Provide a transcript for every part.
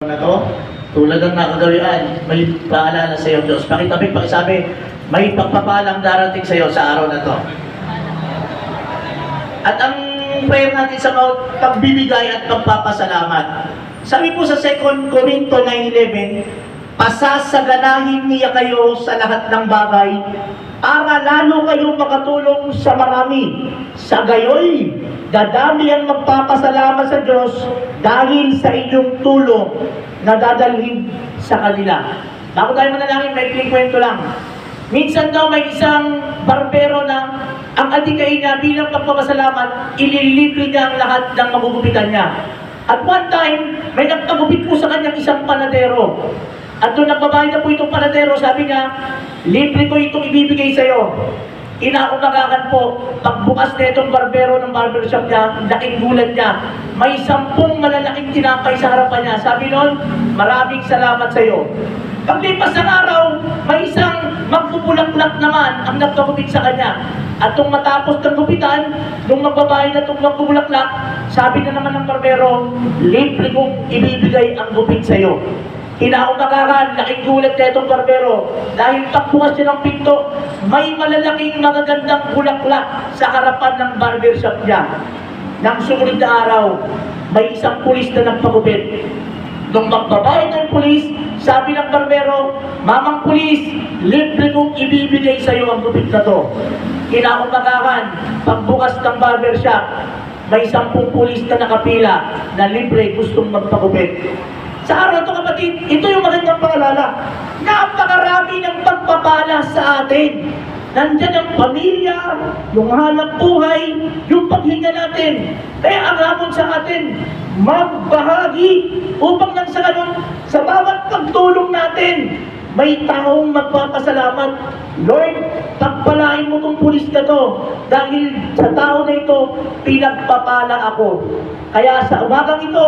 na to, tulad ng nakagawian, may paalala sa iyo, Diyos. Pakitabi, pakisabi, may pagpapalang darating sa iyo sa araw na to. At ang prayer natin sa Mount, pagbibigay at pagpapasalamat. Sabi po sa 2 Corinto 9.11, Pasasaganahin niya kayo sa lahat ng bagay para lalo kayong makatulong sa marami. Sa gayoy, dadami ang magpapasalamat sa Diyos dahil sa inyong tulong na dadalhin sa kanila. Bago tayo manalangin, may kwento lang. Minsan daw may isang barbero na ang atikay niya bilang pagpapasalamat, ililibre niya ang lahat ng magugupitan niya. At one time, may nagpagupit po sa kanyang isang panadero. At doon nagbabayad na po itong panadero, sabi niya, libre ko itong ibibigay sa'yo. Inaumagakan po, pagbukas na itong barbero ng barbershop niya, laking gulat niya. May sampung malalaking tinapay sa harapan niya. Sabi noon, maraming salamat sa'yo. Paglipas ng araw, may isang magpupulaklak naman ang nagpagupit sa kanya. At nung matapos ng gupitan, nung magbabayad na itong magpupulaklak, sabi na naman ng barbero, libre kong ibibigay ang gupit sa'yo. Inaumagakan, laking gulat na itong barbero. Dahil pagbukas niya ng pinto, may malalaking magagandang bulaklak sa harapan ng barbershop niya. Nang sumunod na araw, may isang pulis na nagpagupit. Nung magbabayad ng pulis, sabi ng barbero, Mamang pulis, libre kong ibibigay sa iyo ang gupit na to. Kinaumagakan, pagbukas ng barbershop, may sampung pulis na nakapila na libre gustong magpagupit. Sa araw to kapatid, ito yung magandang paalala. Napakarami ng pagpapala sa atin. Nandyan ang pamilya, yung hanap buhay, yung paghinga natin. Kaya ang hamon sa atin, magbahagi upang nang sa ganun, sa bawat pagtulong natin, may taong magpapasalamat. Lord, pagpalain mo tong pulis na to dahil sa tao na ito, pinagpapala ako. Kaya sa umagang ito,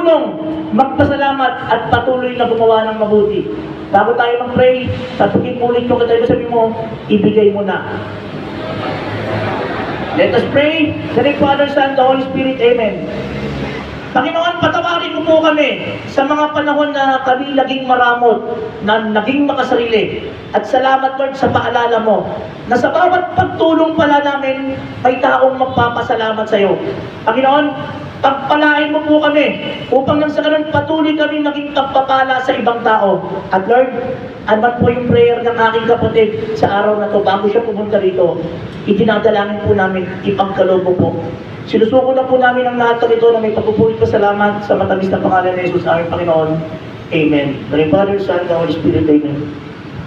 tumulong, magpasalamat at patuloy na gumawa ng mabuti. Bago tayo mag-pray, tatugin ulit ko tayo sabi mo, ibigay mo na. Let us pray. Of Father, Son, the Holy Spirit. Amen. Panginoon, patawarin mo po kami sa mga panahon na kami naging maramot, na naging makasarili. At salamat Lord sa paalala mo na sa bawat pagtulong pala namin, may taong magpapasalamat sa iyo. Panginoon, pagpalain mo po kami upang nang sa ganun patuloy kami maging pagpapala sa ibang tao. At Lord, ano po yung prayer ng aking kapatid sa araw na to bago siya pumunta rito, itinadalangin po namin, ipagkaloob mo po. Sinusuko na po namin ang lahat ng ito na may pagpupulit pa salamat sa matamis na pangalan ni Jesus, aming Panginoon. Amen. The Father, Son, and Holy Spirit. Amen.